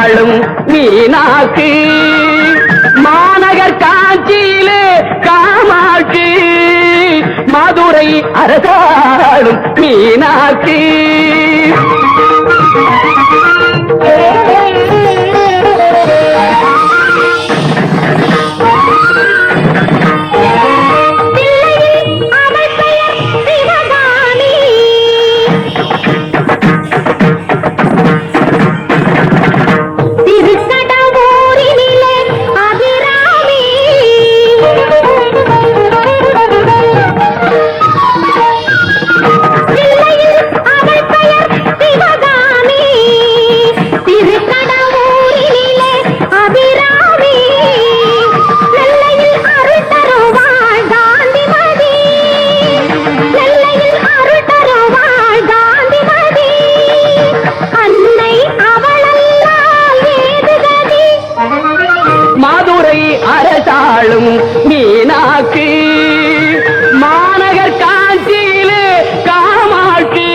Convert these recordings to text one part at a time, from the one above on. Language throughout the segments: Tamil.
வாழும் மீனாக்கு. மாநகர் காஞ்சியிலே காமாக்கு மதுரை அரசாளும் மீனாட்சி. வாழும் மீனாக்கு. மாநகர் காஞ்சியிலே காமாட்சி.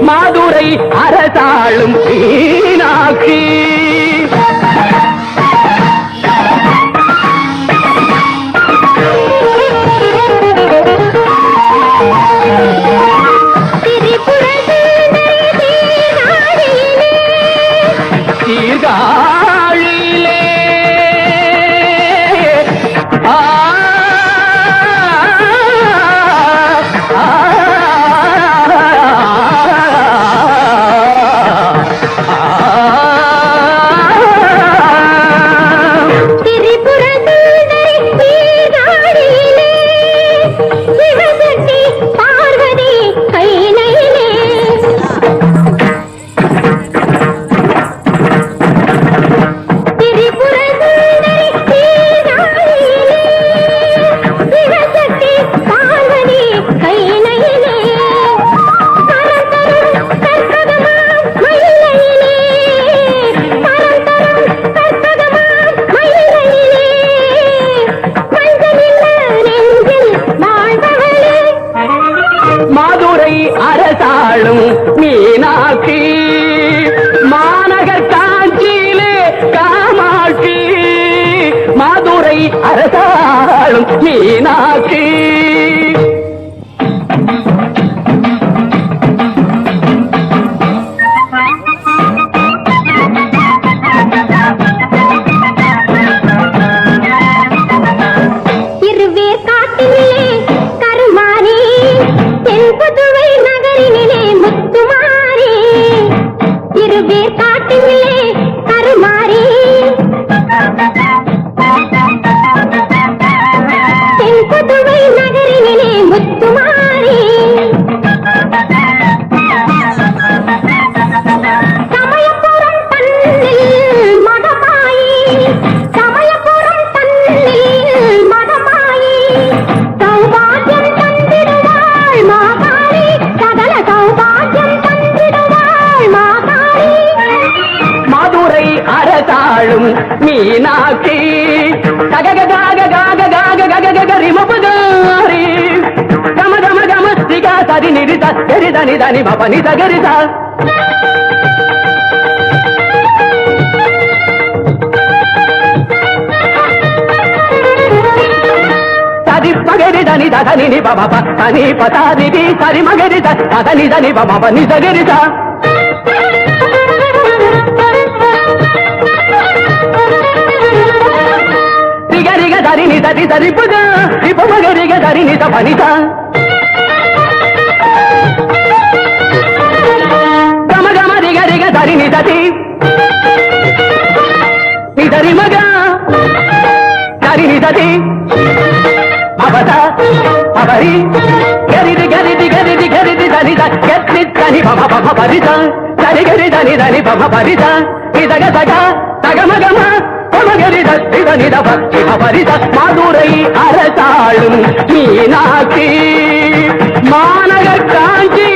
மதுரை அரசாளும் மீனாக்கு. மதுரை அரசாளும் மீனாட்சி இருவேர் புதுவை நகரினிலே முத்துமாரி இருவேர் காட்டினிலே அரசாளும் மீனாட்சி. ககக காக காக காக கக கக ரிமபகாரி கம கம கம சிகா சரி நிரித கரி தனி தனி பப நித దని ని బబ బ తని పతారి ది సరి మగరి తదని దని బబ బ ని సగరి ద రిగరిగ దరి ని దరి దరి పుద రిప మగరిగ దరి ని ద భనిత గమ గమ రిగ రిగ దరి ని దతి ని దరి మగ దరి ని దతి அவதா அவரி கரிது கரிது கரிது கரிது தனிதா கெட்டி தனி பம பம பரிதா தனி கரி தனி தனி பம பரிதா மதுரை அரசாளும் மாநகர் காஞ்சி